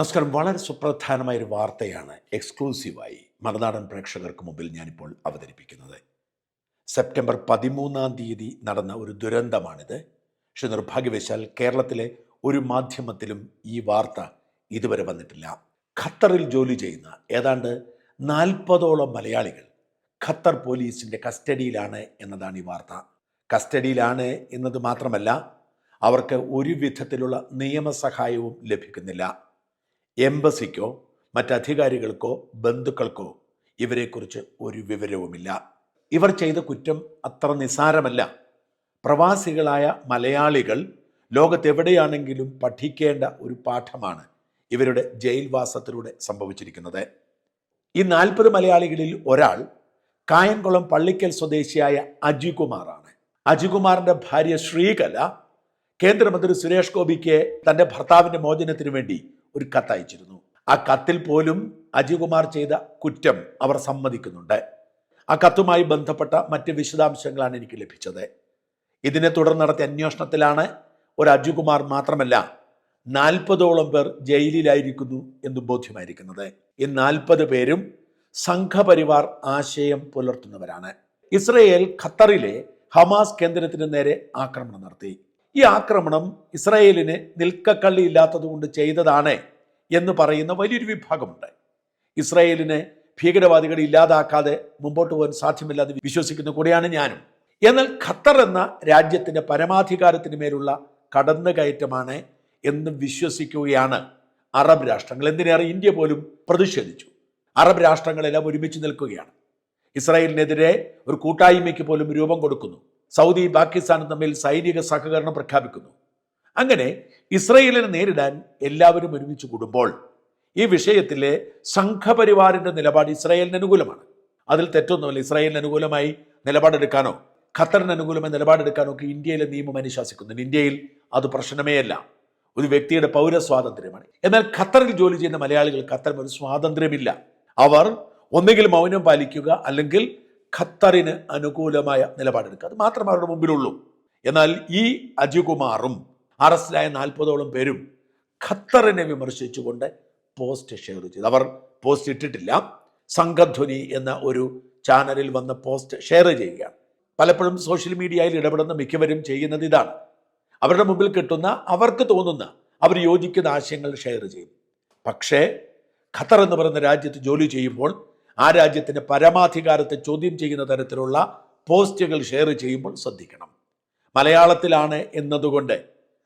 നമസ്കാരം. വളരെ സുപ്രധാനമായ ഒരു വാർത്തയാണ് എക്സ്ക്ലൂസീവായി മറുനാടൻ പ്രേക്ഷകർക്ക് മുമ്പിൽ ഞാനിപ്പോൾ അവതരിപ്പിക്കുന്നത്. സെപ്റ്റംബർ പതിമൂന്നാം തീയതി നടന്ന ഒരു ദുരന്തമാണിത്. പക്ഷെ നിർഭാഗ്യവശാൽ കേരളത്തിലെ ഒരു മാധ്യമത്തിലും ഈ വാർത്ത ഇതുവരെ വന്നിട്ടില്ല. ഖത്തറിൽ ജോലി ചെയ്യുന്ന ഏതാണ്ട് നാൽപ്പതോളം മലയാളികൾ ഖത്തർ പോലീസിന്റെ കസ്റ്റഡിയിലാണ് എന്നതാണ് ഈ വാർത്ത. കസ്റ്റഡിയിലാണ് എന്നത് മാത്രമല്ല അവർക്ക് ഒരു വിധത്തിലുള്ള നിയമസഹായവും ലഭിക്കുന്നില്ല. എംബസിക്കോ മറ്റധികാരികൾക്കോ ബന്ധുക്കൾക്കോ ഇവരെക്കുറിച്ച് ഒരു വിവരവുമില്ല. ഇവർ ചെയ്ത കുറ്റം അത്ര നിസാരമല്ല. പ്രവാസികളായ മലയാളികൾ ലോകത്തെവിടെയാണെങ്കിലും പഠിക്കേണ്ട ഒരു പാഠമാണ് ഇവരുടെ ജയിൽവാസത്തിലൂടെ സംഭവിച്ചിരിക്കുന്നത്. ഈ നാൽപ്പത് മലയാളികളിൽ ഒരാൾ കായംകുളം പള്ളിക്കൽ സ്വദേശിയായ അജികുമാറാണ്. അജികുമാറിന്റെ ഭാര്യ ശ്രീകല കേന്ദ്രമന്ത്രി സുരേഷ് ഗോപിക്ക് തന്റെ ഭർത്താവിന്റെ മോചനത്തിനു വേണ്ടി ഒരു കത്തയച്ചിരുന്നു. ആ കത്തിൽ പോലും അജികുമാർ ചെയ്ത കുറ്റം അവർ സമ്മതിക്കുന്നുണ്ട്. ആ കത്തുമായി ബന്ധപ്പെട്ട മറ്റ് വിശദാംശങ്ങളാണ് എനിക്ക് ലഭിച്ചത്. ഇതിനെ തുടർന്ന് നടത്തിയ അന്വേഷണത്തിലാണ് ഒരു അജികുമാർ മാത്രമല്ല നാൽപ്പതോളം പേർ ജയിലിലായിരിക്കുന്നു എന്ന് ബോധ്യമായിരിക്കുന്നത്. ഈ നാൽപ്പത് പേരും സംഘപരിവാർ ആശയം പുലർത്തുന്നവരാണ്. ഇസ്രയേൽ ഖത്തറിലെ ഹമാസ് കേന്ദ്രത്തിന് നേരെ ആക്രമണം നടത്തി. ഈ ആക്രമണം ഇസ്രായേലിന് നിൽക്കക്കള്ളി ഇല്ലാത്തതുകൊണ്ട് ചെയ്തതാണ് എന്ന് പറയുന്ന വലിയൊരു വിഭാഗമുണ്ട്. ഇസ്രായേലിനെ ഭീകരവാദികളെ ഇല്ലാതാക്കാതെ മുമ്പോട്ട് പോകാൻ സാധ്യമല്ലാതെ വിശ്വസിക്കുന്ന കൂടെയാണ് ഞാനും. എന്നാൽ ഖത്തർ എന്ന രാജ്യത്തിന്റെ പരമാധികാരത്തിന് മേലുള്ള കടന്നുകയറ്റമാണ് എന്ന് വിശ്വസിക്കുകയാണ് അറബ് രാഷ്ട്രങ്ങൾ. എന്തിനേറെ ഇന്ത്യ പോലും പ്രതിഷേധിച്ചു. അറബ് രാഷ്ട്രങ്ങളെല്ലാം ഒരുമിച്ച് നിൽക്കുകയാണ്. ഇസ്രായേലിനെതിരെ ഒരു കൂട്ടായ്മയ്ക്ക് പോലും രൂപം കൊടുക്കുന്നു. സൗദി പാകിസ്ഥാനും തമ്മിൽ സൈനിക സഹകരണം പ്രഖ്യാപിക്കുന്നു. അങ്ങനെ ഇസ്രയേലിനെ നേരിടാൻ എല്ലാവരും ഒരുമിച്ച് കൂടുമ്പോൾ ഈ വിഷയത്തിലെ സംഘപരിവാറിന്റെ നിലപാട് ഇസ്രായേലിന് അനുകൂലമാണ്. അതിൽ തെറ്റൊന്നുമില്ല. ഇസ്രായേലിന് അനുകൂലമായി നിലപാടെടുക്കാനോ ഖത്തറിന് അനുകൂലമായി നിലപാടെടുക്കാനോ ഒക്കെ ഇന്ത്യയിലെ നിയമം അനുശാസിക്കുന്നുണ്ട്. ഇന്ത്യയിൽ അത് പ്രശ്നമേ അല്ല. ഒരു വ്യക്തിയുടെ പൗരസ്വാതന്ത്ര്യമാണ്. എന്നാൽ ഖത്തറിൽ ജോലി ചെയ്യുന്ന മലയാളികൾ ഖത്തറിന് ഒരു സ്വാതന്ത്ര്യമില്ല. അവർ ഒന്നുകിൽ മൗനം പാലിക്കുക അല്ലെങ്കിൽ ഖത്തറിന് അനുകൂലമായ നിലപാടെടുക്കുക. അത് മാത്രം അവരുടെ മുമ്പിലുള്ളൂ. എന്നാൽ ഈ അജികുമാറും അറസ്റ്റിലായ നാൽപ്പതോളം പേരും ഖത്തറിനെ വിമർശിച്ചുകൊണ്ട് പോസ്റ്റ് ഷെയർ ചെയ്തു. അവർ പോസ്റ്റ് ഇട്ടിട്ടില്ല. സംഘധ്വനി എന്ന ഒരു ചാനലിൽ വന്ന പോസ്റ്റ് ഷെയർ ചെയ്യുകയാണ്. പലപ്പോഴും സോഷ്യൽ മീഡിയയിൽ ഇടപെടുന്ന മിക്കവരും ചെയ്യുന്നത് ഇതാണ്. അവരുടെ മുമ്പിൽ കിട്ടുന്ന അവർക്ക് തോന്നുന്ന അവർ യോജിക്കുന്ന ആശയങ്ങൾ ഷെയർ ചെയ്യും. പക്ഷേ ഖത്തർ എന്ന് പറയുന്ന രാജ്യത്ത് ജോലി ചെയ്യുമ്പോൾ ആ രാജ്യത്തിന്റെ പരമാധികാരത്തെ ചോദ്യം ചെയ്യുന്ന തരത്തിലുള്ള പോസ്റ്റുകൾ ഷെയർ ചെയ്യുമ്പോൾ ശ്രദ്ധിക്കണം. മലയാളത്തിലാണ് എന്നതുകൊണ്ട്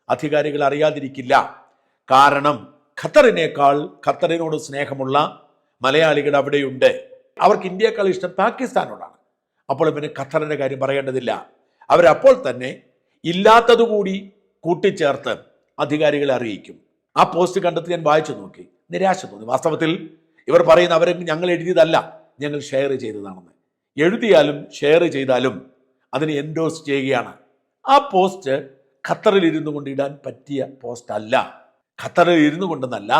അധികാരികൾ അറിയാതിരിക്കില്ല. കാരണം ഖത്തറിനേക്കാൾ ഖത്തറിനോട് സ്നേഹമുള്ള മലയാളികൾ അവിടെയുണ്ട്. അവർക്ക് ഇന്ത്യയേക്കാൾ ഇഷ്ടം പാകിസ്ഥാനോടാണ്. അപ്പോൾ പിന്നെ ഖത്തറിന്റെ കാര്യം പറയേണ്ടതില്ല. അവരപ്പോൾ തന്നെ ഇല്ലാത്തതുകൂടി കൂട്ടിച്ചേർത്ത് അധികാരികളെ അറിയിക്കും. ആ പോസ്റ്റ് കണ്ടെത്തി ഞാൻ വായിച്ചു നോക്കി. നിരാശ തോന്നി. വാസ്തവത്തിൽ ഇവർ പറയുന്ന അവരെ ഞങ്ങൾ എഴുതിയതല്ല ഞങ്ങൾ ഷെയർ ചെയ്തതാണെന്ന്. എഴുതിയാലും ഷെയർ ചെയ്താലും അതിനെ എൻഡോസ് ചെയ്യുകയാണ്. ആ പോസ്റ്റ് ഖത്തറിൽ ഇരുന്നു കൊണ്ട് ഇടാൻ പറ്റിയ പോസ്റ്റ് അല്ല. ഖത്തറിൽ ഇരുന്നു കൊണ്ടെന്നല്ല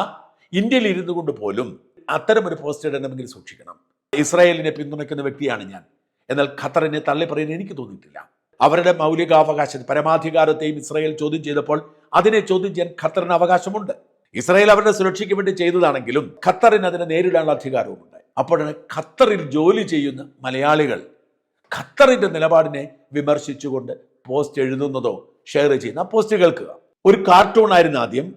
ഇന്ത്യയിൽ ഇരുന്നു കൊണ്ട് പോലും അത്തരം ഒരു പോസ്റ്റ് ഇടണമെങ്കിൽ സൂക്ഷിക്കണം. ഇസ്രായേലിനെ പിന്തുണയ്ക്കുന്ന വ്യക്തിയാണ് ഞാൻ. എന്നാൽ ഖത്തറിനെ തള്ളി പറയാൻ എനിക്ക് തോന്നിയിട്ടില്ല. അവരുടെ മൗലികാവകാശം പരമാധികാരത്തെയും ഇസ്രായേൽ ചോദ്യം ചെയ്തപ്പോൾ അതിനെ ചോദ്യം ചെയ്യാൻ ഖത്തറിന് അവകാശമുണ്ട്. ഇസ്രായേൽ അവരുടെ സുരക്ഷയ്ക്ക് വേണ്ടി ചെയ്തതാണെങ്കിലും ഖത്തറിന് അതിനെ നേരിടാനുള്ള അധികാരവും ഉണ്ടായി അപ്പോഴാണ് ഖത്തറിൽ ജോലി ചെയ്യുന്ന മലയാളികൾ ഖത്തറിന്റെ നിലപാടിനെ വിമർശിച്ചുകൊണ്ട് പോസ്റ്റ് എഴുതുന്നതോ ഷെയർ ചെയ്യുന്ന പോസ്റ്റ് കേൾക്കുക. ഒരു കാർട്ടൂൺ ആയിരുന്നു ആദ്യം.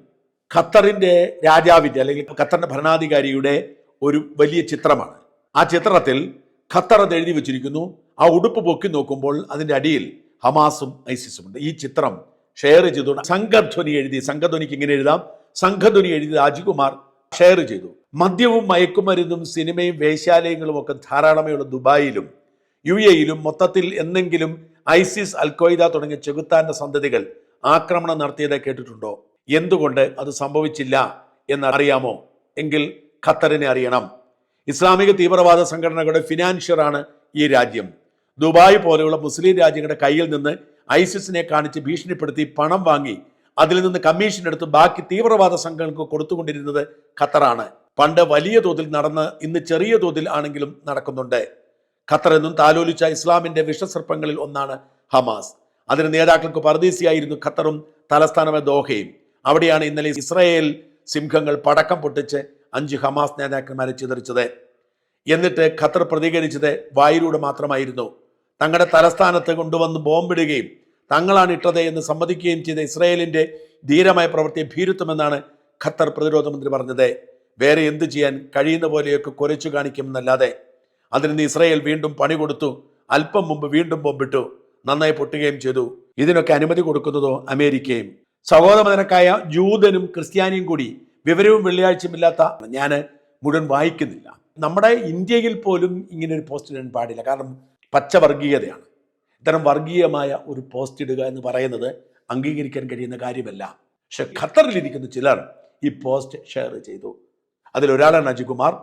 ഖത്തറിന്റെ രാജാവിന്റെ അല്ലെങ്കിൽ ഖത്തറിന്റെ ഭരണാധികാരിയുടെ ഒരു വലിയ ചിത്രമാണ്. ആ ചിത്രത്തിൽ ഖത്തർ അത് എഴുതി വെച്ചിരിക്കുന്നു. ആ ഉടുപ്പ് പൊക്കി നോക്കുമ്പോൾ അതിന്റെ അടിയിൽ ഹമാസും ഐസിസും ഉണ്ട്. ഈ ചിത്രം ഷെയർ ചെയ്തുകൊണ്ട് സംഘധ്വനി എഴുതി സംഘധ്വനിക്ക് ഇങ്ങനെ എഴുതാം. സംഘധ്വനി എഴുതി രാജ്കുമാർ ഷെയർ ചെയ്തു. മദ്യവും മയക്കുമരുന്നും സിനിമയും വേശ്യാലയങ്ങളും ഒക്കെ ധാരാളമായുള്ള ദുബായിലും യു എയിലും മൊത്തത്തിൽ എന്നെങ്കിലും ഐസിസ് അൽഖ്വയ്ദ തുടങ്ങിയ ചെകുത്താന്റെ സന്തതികൾ ആക്രമണം നടത്തിയത് കേട്ടിട്ടുണ്ടോ? എന്തുകൊണ്ട് അത് സംഭവിച്ചില്ല എന്നറിയാമോ എങ്കിൽ ഖത്തറിനെ അറിയണം. ഇസ്ലാമിക തീവ്രവാദ സംഘടനകളുടെ ഫിനാൻഷ്യറാണ് ഈ രാജ്യം. ദുബായ് പോലെയുള്ള മുസ്ലിം രാജ്യങ്ങളുടെ കയ്യിൽ നിന്ന് ഐസിസിനെ കാണിച്ച് ഭീഷണിപ്പെടുത്തി പണം വാങ്ങി അതിൽ നിന്ന് കമ്മീഷൻ എടുത്ത് ബാക്കി തീവ്രവാദ സംഘങ്ങൾക്ക് കൊടുത്തുകൊണ്ടിരുന്നത് ഖത്തറാണ്. പണ്ട് വലിയ തോതിൽ നടന്ന് ഇന്ന് ചെറിയ തോതിൽ ആണെങ്കിലും നടക്കുന്നുണ്ട്. ഖത്തർ എന്നും താലോലിച്ച ഇസ്ലാമിന്റെ വിഷസർപ്പങ്ങളിൽ ഒന്നാണ് ഹമാസ്. അതിന് നേതാക്കൾക്ക് പറദീസിയായിരുന്നു ഖത്തറും തലസ്ഥാനമായ ദോഹയും. അവിടെയാണ് ഇന്നലെ ഇസ്രായേൽ സിംഹങ്ങൾ പടക്കം പൊട്ടിച്ച് അഞ്ച് ഹമാസ് നേതാക്കന്മാരെ ചിതറിച്ചത്. എന്നിട്ട് ഖത്തർ പ്രതികരിച്ചത് വായിലൂടെ മാത്രമായിരുന്നു. തങ്ങളുടെ തലസ്ഥാനത്ത് കൊണ്ടുവന്ന് ബോംബിടുകയും തങ്ങളാണ് ഇട്ടത് എന്ന് സമ്മതിക്കുകയും ചെയ്ത ഇസ്രായേലിന്റെ ധീരമായ പ്രവൃത്തിയെ ഭീരുത്വമെന്നാണ് ഖത്തർ പ്രതിരോധ മന്ത്രി പറഞ്ഞത്. വേറെ എന്ത് ചെയ്യാൻ കഴിയുന്ന പോലെയൊക്കെ കുരച്ചു കാണിക്കുമെന്നല്ലാതെ അതിന് ഇസ്രായേൽ വീണ്ടും പണി കൊടുത്തു അല്പം മുമ്പ് വീണ്ടും ബോംബിട്ടു നന്നായി പൊട്ടുകയും ചെയ്തു. ഇതിനൊക്കെ അനുമതി കൊടുക്കുന്നതോ അമേരിക്കയും. സഹോദരനക്കായ ജൂതനും ക്രിസ്ത്യാനിയും കൂടി വിവരവും വെള്ളിയാഴ്ചയുമില്ലാത്ത ഞാൻ മുഴുവൻ വായിക്കുന്നില്ല. നമ്മുടെ ഇന്ത്യയിൽ പോലും ഇങ്ങനെ ഒരു പോസ്റ്റ് ഇടാൻ പാടില്ല. കാരണം പച്ച വർഗീയതയാണ് ഇത്തരം വർഗീയമായ ഒരു പോസ്റ്റ് ഇടുക എന്ന് പറയുന്നത് അംഗീകരിക്കാൻ കഴിയുന്ന കാര്യമല്ല. പക്ഷെ ഖത്തറിലിരിക്കുന്ന ചിലർ ഈ പോസ്റ്റ് ഷെയർ ചെയ്തു. അതിലൊരാളാണ് അജികുമാർ.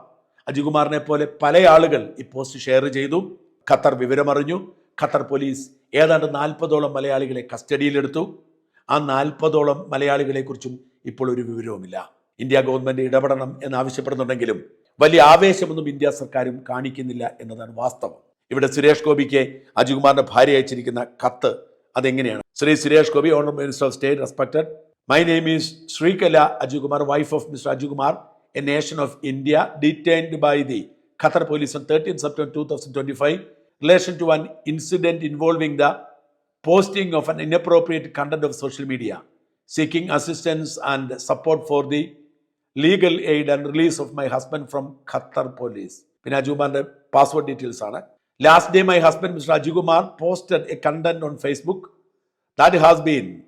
അജികുമാറിനെ പോലെ പല ആളുകൾ ഈ പോസ്റ്റ് ഷെയർ ചെയ്തു. ഖത്തർ വിവരമറിഞ്ഞു. ഖത്തർ പോലീസ് ഏതാണ്ട് നാൽപ്പതോളം മലയാളികളെ കസ്റ്റഡിയിലെടുത്തു. ആ നാൽപ്പതോളം മലയാളികളെക്കുറിച്ചും ഇപ്പോൾ ഒരു വിവരവുമില്ല. ഇന്ത്യ ഗവൺമെന്റ് ഇടപെടണം എന്ന് ആവശ്യപ്പെടുന്നുണ്ടെങ്കിലും വലിയ ആവേശമൊന്നും ഇന്ത്യ സർക്കാരും കാണിക്കുന്നില്ല എന്നതാണ് വാസ്തവം. ഇവിടെ സുരേഷ് ഗോപിക്ക് അജികുമാറിന്റെ ഭാര്യ അയച്ചിരിക്കുന്ന കത്ത് അതെങ്ങനെയാണ്? Shri Suresh Gopi honour minister of state respected my name is Sreekala Ajikumar wife of mister Ajikumar a nation of India detained by the Qatar police thirteen September two thousand twenty five relation to one incident involving the posting of an inappropriate content of social media seeking assistance and support for the legal aid and release of my husband from Qatar police പിന്നെ അജുമാറിന്റെ password details ആണ്. Last day, my husband, Mr. Ajikumar, posted a content on Facebook that has been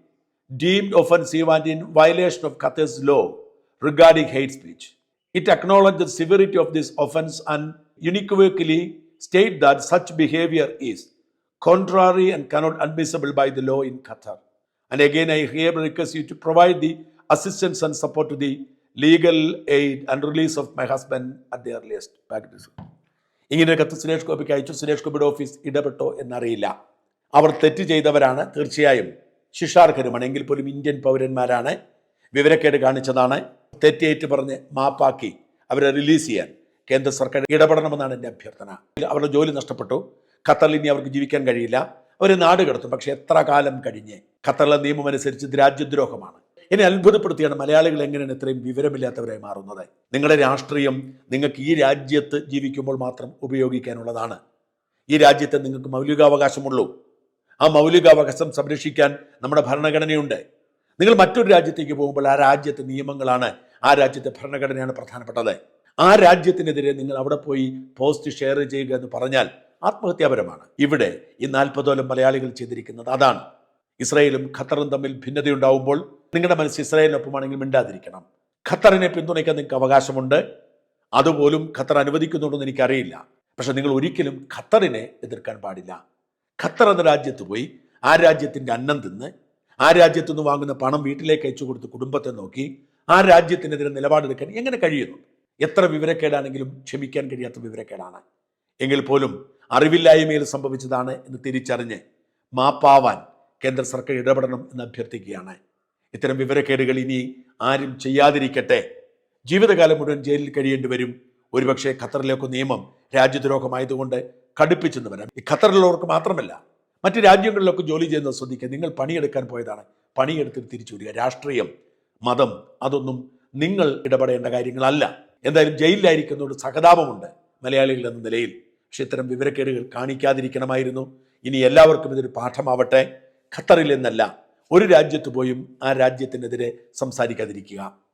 deemed offensive and in violation of Qatar's law regarding hate speech. It acknowledged the severity of this offense and unequivocally stated that such behavior is contrary and cannot admissible by the law in Qatar. And again, I hereby request you to provide the assistance and support to the legal aid and release of my husband at the earliest. Back ഇങ്ങനെ കത്ത് സുരേഷ് ഗോപിക്ക് അയച്ചു. സുരേഷ് ഗോപിയുടെ office ഇടപെട്ടോ എന്നറിയില്ല. അവർ തെറ്റ് ചെയ്തവരാണ് തീർച്ചയായും. ശിഷാർഹരുമാണ് എങ്കിൽ പോലും ഇന്ത്യൻ പൗരന്മാരാണ് വിവരക്കേട് കാണിച്ചതാണ്. തെറ്റേറ്റ് പറഞ്ഞ് മാപ്പാക്കി അവരെ റിലീസ് ചെയ്യാൻ കേന്ദ്ര സർക്കാർ ഇടപെടണമെന്നാണ് എന്റെ അഭ്യർത്ഥന. അവരുടെ ജോലി നഷ്ടപ്പെട്ടു. ഖത്തറിൽ ഇനി അവർക്ക് ജീവിക്കാൻ കഴിയില്ല. അവർ നാട് കിടത്തും. പക്ഷെ എത്ര കാലം കഴിഞ്ഞ്? ഖത്തറിലെ നിയമം അനുസരിച്ച് രാജ്യദ്രോഹമാണ്. എന്നെ അത്ഭുതപ്പെടുത്തിയാണ് മലയാളികൾ എങ്ങനെയാണ് ഇത്രയും വിവരമില്ലാത്തവരായി മാറുന്നത്. നിങ്ങളുടെ രാഷ്ട്രീയം നിങ്ങൾക്ക് ഈ രാജ്യത്ത് ജീവിക്കുമ്പോൾ മാത്രം ഉപയോഗിക്കാനുള്ളതാണ്. ഈ രാജ്യത്തെ നിങ്ങൾക്ക് മൗലികാവകാശമുള്ളൂ. ആ മൗലികാവകാശം സംരക്ഷിക്കാൻ നമ്മുടെ ഭരണഘടനയുണ്ട്. നിങ്ങൾ മറ്റൊരു രാജ്യത്തേക്ക് പോകുമ്പോൾ ആ രാജ്യത്തെ നിയമങ്ങളാണ് ആ രാജ്യത്തെ ഭരണഘടനയാണ് പ്രധാനപ്പെട്ടത്. ആ രാജ്യത്തിനെതിരെ നിങ്ങൾ അവിടെ പോയി പോസ്റ്റ് ഷെയർ ചെയ്യുക എന്ന് പറഞ്ഞാൽ ആത്മഹത്യാപരമാണ്. ഇവിടെ ഈ നാൽപ്പതോളം മലയാളികൾ ചെയ്തിരിക്കുന്നത് അതാണ്. ഇസ്രയേലും ഖത്തറും തമ്മിൽ ഭിന്നതയുണ്ടാവുമ്പോൾ നിങ്ങളുടെ മനസ്സ് ഇസ്രായേലിനൊപ്പമാണെങ്കിൽ മിണ്ടാതിരിക്കണം. ഖത്തറിനെ പിന്തുണയ്ക്കാൻ നിങ്ങൾക്ക് അവകാശമുണ്ട്. അതുപോലും ഖത്തർ അനുവദിക്കുന്നുണ്ടെന്ന് എനിക്കറിയില്ല. പക്ഷെ നിങ്ങൾ ഒരിക്കലും ഖത്തറിനെ എതിർക്കാൻ പാടില്ല. ഖത്തർ എന്ന രാജ്യത്ത് പോയി ആ രാജ്യത്തിന്റെ അന്നം തിന്ന് ആ രാജ്യത്തു നിന്ന് വാങ്ങുന്ന പണം വീട്ടിലേക്ക് അയച്ചു കൊടുത്ത് കുടുംബത്തെ നോക്കി ആ രാജ്യത്തിനെതിരെ നിലപാടെടുക്കാൻ എങ്ങനെ കഴിയുന്നു? എത്ര വിവരക്കേടാണെങ്കിലും ക്ഷമിക്കാൻ കഴിയാത്ത വിവരക്കേടാണ്. എങ്കിൽ പോലും അറിവില്ലായ്മയിൽ സംഭവിച്ചതാണ് എന്ന് തിരിച്ചറിഞ്ഞ് മാപ്പാവാൻ കേന്ദ്ര സർക്കാർ ഇടപെടണം എന്ന് അഭ്യർത്ഥിക്കുകയാണ്. ഇത്തരം വിവരക്കേടുകൾ ഇനി ആരും ചെയ്യാതിരിക്കട്ടെ. ജീവിതകാലം മുഴുവൻ ജയിലിൽ കഴിയേണ്ടി വരും. ഒരുപക്ഷെ ഖത്തറിലേക്ക് നിയമം രാജ്യദ്രോഹമായതുകൊണ്ട് കടുപ്പിച്ചെന്ന് വരാം ഈ ഖത്തറിലുള്ളവർക്ക് മാത്രമല്ല മറ്റ് രാജ്യങ്ങളിലൊക്കെ ജോലി ചെയ്യുന്നത് ശ്രദ്ധിക്കുക. നിങ്ങൾ പണിയെടുക്കാൻ പോയതാണ്. പണിയെടുത്തിട്ട് തിരിച്ചു വരിക രാഷ്ട്രീയം മതം അതൊന്നും നിങ്ങൾ ഇടപെടേണ്ട കാര്യങ്ങളല്ല. എന്തായാലും ജയിലിലായിരിക്കുന്നതുകൊണ്ട് സഹതാപമുണ്ട് മലയാളികൾ എന്ന നിലയിൽ. പക്ഷെ ഇത്തരം വിവരക്കേടുകൾ കാണിക്കാതിരിക്കണമായിരുന്നു. ഇനി എല്ലാവർക്കും ഇതൊരു പാഠമാവട്ടെ. ഖത്തറിൽ എന്നല്ല ഒരു രാജ്യത്ത് പോയും ആ രാജ്യത്തിനെതിരെ സംസാരിക്കാതിരിക്കുക.